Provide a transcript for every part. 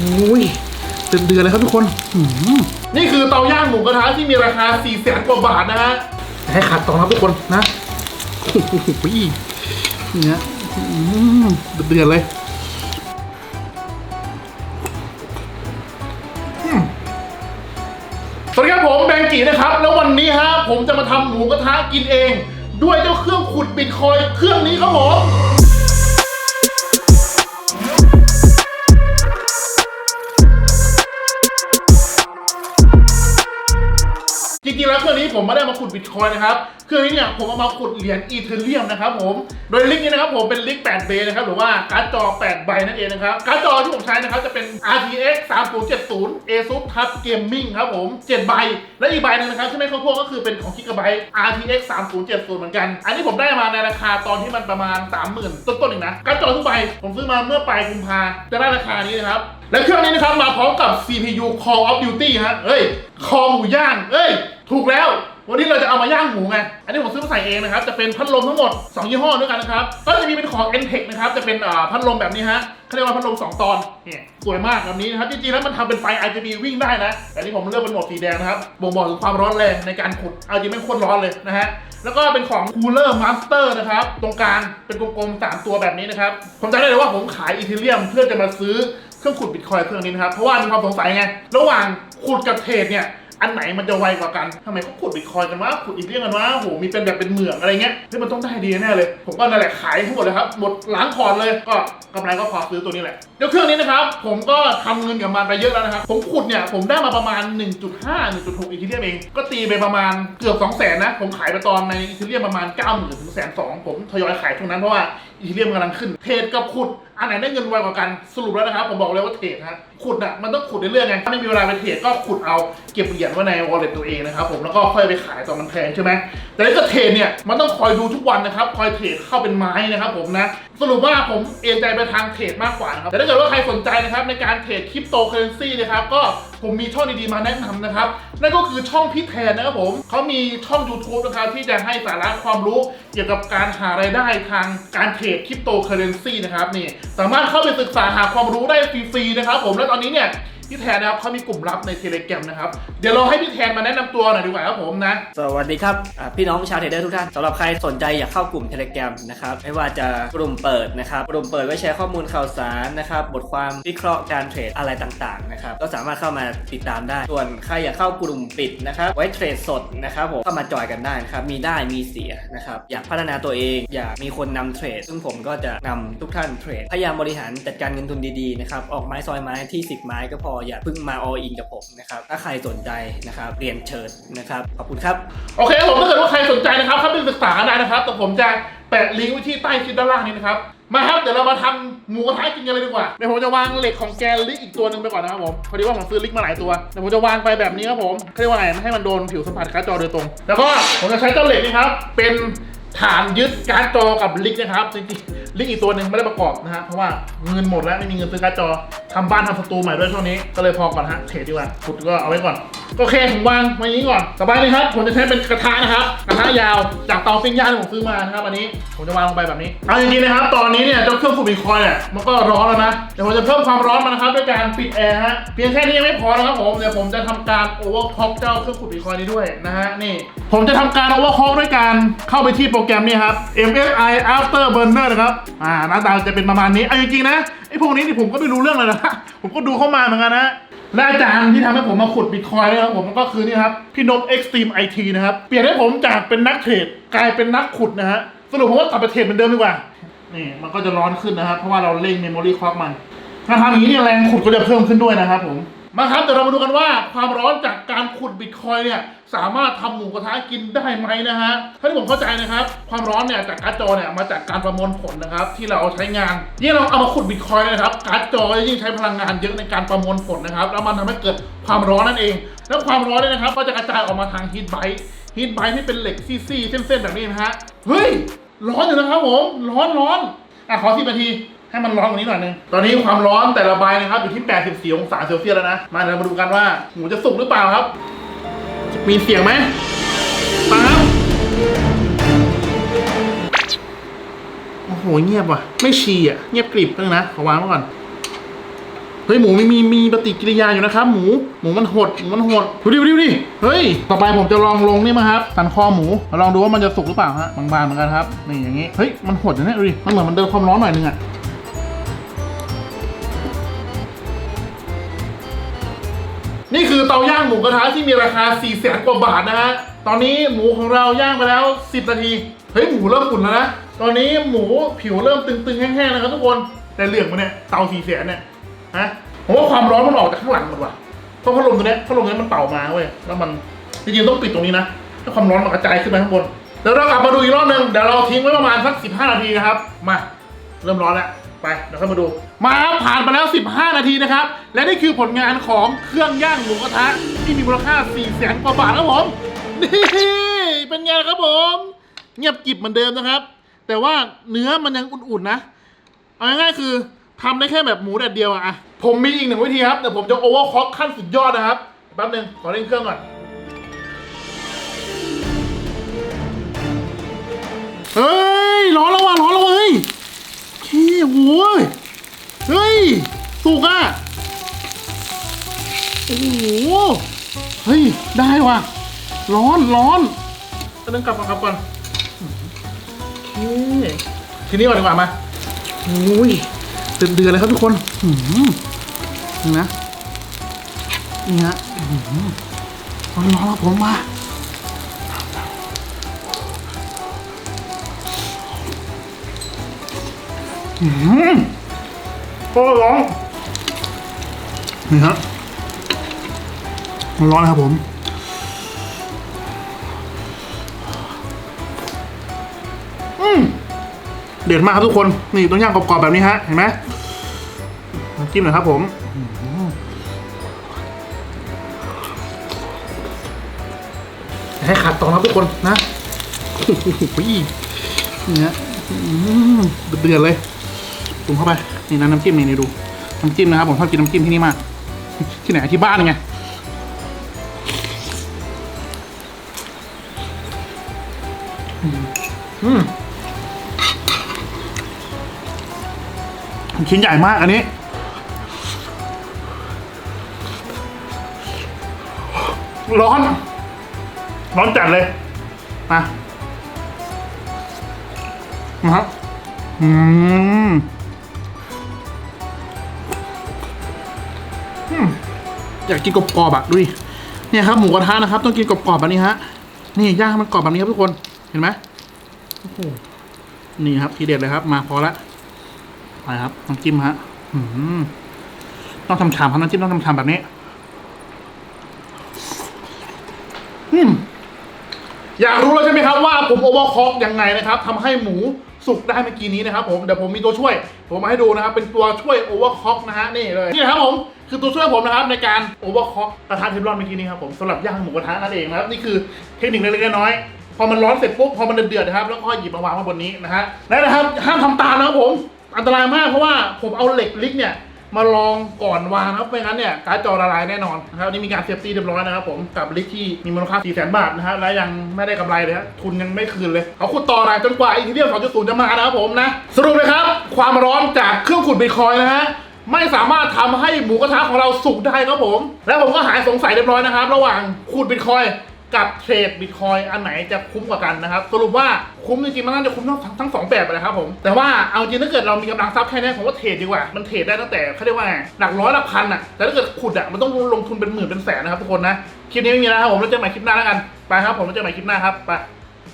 อุ้ยเดือดเดือดเลยครับทุกคนหืมนี่คือเตาย่างหมูกระทะที่มีราคา4ี่แสนกว่าบาทนะฮะให้ขาดตอนครับทุกคนนะโอ้โหนี่ฮะเดือดเดือดเลยอืมสวัสดีครับผมแบงกี้นะครับ แล้ววันนี้ฮะผมจะมาทำหมูกระทะกินเอง ด้วยเจ้าเครื่องขุดบิตคอยเครื่องนี้ครับผม ริงๆแล้วเครื่องนี้ผมไม่ได้มาขุดบิตคอยนะครับ เครื่องนี้เนี่ยผมเอามาขุดเหรียญอีเทเรียมนะครับผม โดยลิงก์นี้นะครับผมเป็นลิงก์8เบนะครับหรือว่าการ์ดจอ 8 ใบนั่นเองนะครับ การ์ดจอที่ผมใช้นะครับจะเป็น RTX 3070 ASUS TUF Gaming ครับผม 7 ใบ และอีกใบนึงนะครับที่ไม่เข้าพวกก็คือเป็นของ Gigabyte RTX 3070 เหมือนกัน อันนี้ผมได้มาในราคาตอนที่มันประมาณ 30,000 ต้นๆเองนะ การ์ดจอทุกใบผมซื้อมาเมื่อปลายกุมภาจะได้ราคานี้นะครับ และเครื่องนี้นะครับมาพร้อมกับ CPU Call of Duty ฮะเอ้ย คอหมูย่าง เอ้ย ถูกแล้ว วันนี้เราจะเอามาย่างหมูไง อันนี้ผมซื้อมาใส่เองนะครับ จะเป็นพัดลมทั้งหมด 2 ยี่ห้อด้วยกันนะครับ ก็จะมีเป็นของ n t e c h นะครับ จะเป็นพัดลมแบบนี้ฮะเขาเรียกว่าพัดลม 2 ตอนเนี่ยสวยมากแบบนี้นะครับ จริงๆแล้วมันทำเป็นไฟ RGB วิ่งได้นะ แต่นี่ผมเลือกเป็นโหมดสีแดงนะครับ บ่งบอกถึงความร้อนแรงในการขุด เอาจริงไม่งโคตรร้อนเลยนะฮะ แล้วก็เป็นของ Cooler Master นะครับ ตรงกลางเป็นกลมๆ 3 ตัวแบบนี้นะครับ ผมจำได้เลยว่าผมขายอีเทเรียมเพื่อจะมาซื้อ เครื่องขุดบิตคอยน์เครื่องนี้นะครับ เพราะว่ามีความสงสัยไง ระหว่างขุดกับเทรดเนี่ยอันไหนมันจะไวกว่ากันทำไมเขาขุดบิตคอยกันวะขุดอีกเรื่องกันวะโหมีเป็นแบบเป็นเหมืองอะไรเงี้ยเฮ้ยมันต้องได้ดีแน่เลย ผมก็นั่นแหละขายทั้งหมดเลยครับ หมดล้างพอร์ตเลย ก็กำไรก็พอซื้อตัวนี้แหละ เดี๋ยวเครื่องนี้นะครับ ผมก็ทำเงินกับมันไปเยอะแล้วนะครับ ผมขุดเนี่ยผมได้มาประมาณ 1.5 1.6อีทีเรียมเอง ก็ตีไปประมาณเกือบ2 0 0 0 0นนะ ผมขายไปตอนในอีทีเรียมประมาณ 9 0,000ถึงแสนสองผมทยอยขายช่วงนั้นเพราะว่า อีทีเรียมกำลังขึ้น เทรดกับขุด อันไหนได้เงินไวกว่ากัน สรุปแล้วนะครับ ผมบอกเลยว่าเทรดนะขุดอะ มันต้องขุดเรื่อยๆไง ถ้าไม่มีเวลาไปเทรดก็ขุดเอา เก็บเหรียญไว้ใน wallet ตัวเองนะครับผม แล้วก็ค่อยไปขายตอนมันแพงใช่ไหมแต่ถ้าเกิดเทรดเนี่ย มันต้องคอยดูทุกวันนะครับ คอยเทรดเข้าเป็นไม้นะครับผมนะ สรุปว่าผมเอนใจไปทางเทรดมากกว่านะครับ แต่ถ้าเกิดว่าใครสนใจนะครับในการเทรดคริปโตเคอเรนซีนะครับก็ผมมีช่องดีๆมาแนะนำนะครับ นั่นก็คือช่องพี่แทนนะครับผมเขามีช่อง YouTube นะครับที่จะให้สาระความรู้เกี่ยวกับการหารายได้ทางการเทรดคริปโตเคอเรนซีนะครับนี่สามารถเข้าไปศึกษาหาความรู้ได้ฟรีๆนะครับผมและตอนนี้เนี่ย พี่แทนนะครับเขามีกลุ่มลับในเทเล gram นะครับ เดี๋ยวเราให้พี่แทนมาแนะนำตัวหน่อยดีกว่าครับผมนะ สวัสดีครับอ่าพี่น้องชาวเทรดเดอร์ทุกท่านสำหรับใครสนใจอยากเข้ากลุ่ม Telegram นะครับไม่ว่าจะกลุ่มเปิดนะครับกลุ่มเปิดไว้แชร์ข้อมูลข่าวสารนะครับบทความวิเคราะห์การเทรดอะไรต่างๆนะครับก็สามารถเข้ามาติดตามได้ ส่วนใครอยากเข้ากลุ่มปิดนะครับไว้เทรดสดนะครับผมเข้ามาจอยกันได้นะครับมีได้มีเสียนะครับอยากพัฒนาตัวเอง อยากมีคนนำเทรด ซึ่งผมก็จะนำทุกท่านเทรดพยายามบริหารจัดการเงินทุนดีๆนะครับออกไม้ซอยไม้ที่ 10 ไม้ก็พออย่าเพิ่งมา all in กับผมนะครับ ถ้าใครสนใจนะครับเรียนเชิญนะครับ ขอบคุณครับ โอเคผมถ้าเกิดว่าใครสนใจนะครับเข้าไปศึกษาได้นะครับ แต่ผมจะแปะลิงก์ไว้ที่ใต้คลิปด้านล่างนี้นะครับ มาครับ เดี๋ยวเรามาทำหมูกระทะกินกันเลยดีกว่า เดี๋ยวผมจะวางเหล็กของแกนลิกอีกตัวหนึ่งไปก่อนนะครับผม พอดีว่าผมซื้อลิกมาหลายตัว เดี๋ยวผมจะวางไปแบบนี้ครับผมเขาเรียกว่าไงไม่ให้มันโดนผิวสัมผัสการ์ดจอโดยตรง แล้วก็ผมจะใช้เจ้าเหล็กนี่ครับ เป็น ฐานยึดการจอกับลิกนะครับจริงๆลิกอีกตัวหนึ่งไม่ได้ประกอบนะฮะเพราะว่าเงินหมดแล้วไม่มีเงินซื้อการจอทำบ้านทำสตูใหม่ด้วยช่วงนี้ก็เลยพอก่อนฮะเทรดดีกว่าขุดก็เอาไว้ก่อน โอเคผมวางไว้อย่างนี้ก่อนสบายเลยครับผมจะใช้เป็นกระทะนะครับ กระทะยาวจากเตาปิ้งย่างที่ผมซื้อมานะครับอันนี้ผมจะวางลงไปแบบนี้เอาจริงๆนะครับ ตอนนี้เนี่ยเจ้าเครื่องฟูบิตคอยเนี่ยมันก็ร้อนแล้วนะเดี๋ยวผมจะเพิ่มความร้อนมันนะครับด้วยการปิดแอร์ฮะเพียงแค่นี้ยังไม่พอนะครับผมเดี๋ยวผมจะทำการโอเวอร์คล็อกเจ้าเครื่องฟูบิตคอยนี้ด้วยนะฮะนี่ ผมจะทำการโอเวอร์คล็อกด้วยการเข้าไปที่โปรแกรมนี้ครับ MSI After Burner นะครับอ่าหน้าตาจะเป็นประมาณนี้เอาจริงๆนะ ไอ้พวกนี้นี่ผมก็ไม่รู้เรื่องเลยนะ ผมก็ดูเข้ามาเหมือนกันนะและอาจารย์ที่ทำให้ผมมาขุดบิตคอยน์นะครับผมก็คือนี่ครับพี่นพ Extreme IT นะครับ เปลี่ยนให้ผมจากเป็นนักเทรดกลายเป็นนักขุดนะฮะสรุปผมว่ากลับไปเทรดเหมือนเดิมดีกว่า นี่มันก็จะร้อนขึ้นนะครับเพราะว่าเราเล่งเมมโมรี่คล็อกมันถ้าทำอย่างนี้เนี่ยแรงขุดก็จะเพิ่มขึ้นด้วยนะครับผม มาครับเดี๋ยวเรามาดูกันว่าความร้อนจากการขุดบิตคอยเนี่ยสามารถทำหมูกระทะกินได้ไหมนะฮะถ้าที่ผมเข้าใจนะครับ ความร้อนเนี่ยจากการ์ดจอเนี่ยมาจากการประมวลผลนะครับ ที่เราใช้งานยิ่งเราเอามาขุดบิตคอยนะครับการ์ดจอยิ่งใช้พลังงานเยอะในการประมวลผลนะครับ แล้วมันทำให้เกิดความร้อนนั่นเอง แล้วความร้อนเนี่ยนะครับ ก็จะกระจายออกมาทางฮีทไบต์ฮีทไบต์ที่เป็นเหล็กซี่ๆเส้นๆแบบนี้นะฮะเฮ้ยร้อนอยู่นะครับผมร้อนร้อนอะขอสิบนาที ให้มันร้อนกว่านี้หน่อยนึง ตอนนี้ความร้อนแต่ละใบนะครับอยู่ที่ 84 องศาเซลเซียสแล้วนะ มาเดี๋ยวมาดูกันว่าหมูจะสุกหรือเปล่าครับ มีเสียงไหมมาครับโอ้โหเงียบว่ะ ไม่ชีอะ เงียบกริบนึงนะขอวางไว้ก่อน เฮ้ยหมูมีมีมีปฏิกิริยาอยู่นะครับ หมูหมูมันหดหมูมันหดดูดิดูดิดูดิเฮ้ยต่อไปผมจะลองลงนี่มาครับสันคอหมูมาลองดูว่ามันจะสุกหรือเปล่าฮะบางๆเหมือนกันครับนี่อย่างงี้เฮ้ยมันหดอย่างนี้ดูดิมันเหมือนมันเดินความร้อนหน่อยนึงอะ นี่คือเตาย่างหมูกระทะที่มีราคา4ี่แสนกว่าบาทนะฮะ ตอนนี้หมูของเราย่างไปแล้ว 10 นาที เฮ้ยหมูเริ่มอุ่นแล้วนะ ตอนนี้หมูผิวเริ่มตึงๆแห้งๆนะครับทุกคน แต่เหลืองมาเนี่ยเตาสี่แสนเนี่ยฮะผมว่าความร้อนมันออกจากข้างหลังหมดว่ะ เพราะพัดลมตัวเนี้ยพัดลมตัวนี้มันเป่ามาเว้ย แล้วมันจริงๆต้องปิดตรงนี้นะ ถ้าความร้อนมันกระจายขึ้นไปข้างบนเดี๋ยวเรากลับมาดูอีกรอบหนึ่งเดี๋ยวเราทิ้งไว้ประมาณสัก 15 นาทีนะครับ มา เริ่มร้อนแล้ว ไป เดี๋ยวค่อยมาดู มาครับผ่านไปแล้ว 15 นาทีนะครับ และนี่คือผลงานของเครื่องย่างหมูกระทะที่มีมูลค่า4แสนกว่าบาทครับผม นี่เป็นไงครับผม เงียบกริบเหมือนเดิมนะครับ แต่ว่าเนื้อมันยังอุ่นๆนะ เอาง่ายๆคือทำได้แค่แบบหมูแดดเดียวอะ ผมมีอีกหนึ่งวิธีครับแต่ผมจะโอเวอร์ค k ขั้นสุดยอดนะครับ แป๊บหนึงขอเร่งเครื่องก่อน เฮ้ย ร้อนแล้วว่ะร้อนแล้วเฮ้ยขี้โว้ย เฮ้ย สุกอะโอ้โห เฮ้ย ได้ว่ะ ร้อนร้อนก็นึงกลับก่อนกลับก่อนโอเคทีนี้ก่อนดีกว่ามาโอ้ยเดือดเดือดเลยครับทุกคนหืมนี่นะนี่ฮะหืมร้อนร้อนครับผมมาหืม ก็ร้อนนี่ฮะมันร้อนนะครับผม อืมเด็ดมากครับทุกคน นี่ต้องย่างกรอบๆแบบนี้ฮะ เห็นไหมน้ำจิ้มหน่อยครับผมอื้อหืออย่าให้ขาดตอนครับทุกคนนะโอ้โหนี่ฮะอื้อเดือดๆเลย ปรุงเข้าไปนี่นะน้ำจิ้มนี่นี่ดูน้ำจิ้มนะครับผมชอบกินน้ำจิ้มที่นี่มาก ที่ไหนที่บ้านไงอืมชิ้นใหญ่มากอันนี้ร้อน ร้อนจัดเลย มานะครับอืม อยากกินกรอบๆอะดูดิเนี่ยครับหมูกระทะนะครับ ต้องกินกรอบๆแบบนี้ฮะนี่ย่างให้มันกรอบแบบนี้ครับทุกคนเห็นไหมโอ้โหนี่ครับทีเด็ดเลยครับ มาพอละไปครับน้ำจิ้มฮะอืมต้องทำชามครับน้ำจิ้มต้องทำชามแบบนี้อืมอยากรู้แล้วใช่ไหมครับว่าผมโอเวอร์คอกยังไงนะครับทำให้หมูสุกได้เมื่อกี้นี้นะครับผมเดี๋ยวผมมีตัวช่วย ผมมาให้ดูนะครับ เป็นตัวช่วยโอเวอร์คอกนะฮะนี่เลยนี่ครับผม คือตัวช่วยผมนะครับในการโอเวอร์คอกกระทะเทฟลอนเมื่อกี้นี้ครับผมสำหรับย่างหมูกระทะนั่นเองนะครับนี่คือเทคนิคเล็กๆน้อยๆพอมันร้อนเสร็จปุ๊บพอมันเดือดๆนะครับแล้วก็หยิบมาวางไว้บนนี้นะฮะและนะครับห้ามทำตามนะครับผมอันตรายมากเพราะว่าผมเอาเหล็กลิกเนี่ยมาลองก่อนวางนะครับไม่งั้นเนี่ยการ์ดจอละลายแน่นอนนะครับนี่มีการเซฟตี้เรียบร้อยนะครับผมกับลิกที่มีมูลค่า 4 0 0 0 0 0 บาทนะครับและยังไม่ได้กำไรเลยฮะทุนยังไม่คืนเลยเขาขุดต่อนะจนกว่าอีทีเดียม2.0 จะมานะครับผมนะสรุปเลยครับ ความร้อนจากเครื่องขุดบิตคอยนะฮะ ไม่สามารถทำให้หมูกระทะของเราสุกได้ครับผม และผมก็หายสงสัยเรียบร้อยนะครับ ระหว่างขุดบิตคอยกับเทรดบิตคอยอันไหนจะคุ้มกว่ากันนะครับ สรุปว่าคุ้มจริงๆมันน่าจะคุ้มทั้งทั้งสองแบบเลยครับผม แต่ว่าเอาจริงถ้าเกิดเรามีกำลังทรัพย์แค่นี้ผมว่าเทรดดีกว่า มันเทรดได้ตั้งแต่เขาเรียกว่าหลักร้อยหลักพันอะ แต่ถ้าเกิดขุดอะมันต้องลงทุนเป็นหมื่นเป็นแสนนะครับทุกคนนะ คลิปนี้ไม่มีแล้วครับผมแล้วเจอกันใหม่คลิปหน้าแล้วกัน ไปครับผมแล้วเจอกันใหม่คลิปหน้าครับ ไป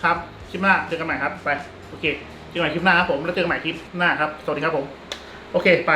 ครับ คลิปหน้าเจอกันใหม่ครับ ไป โอเค เจอกันใหม่คลิปหน้าครับผมแล้วเจอกันใหม่คลิปหน้าครับ สวัสดีครับผม โอเค ไป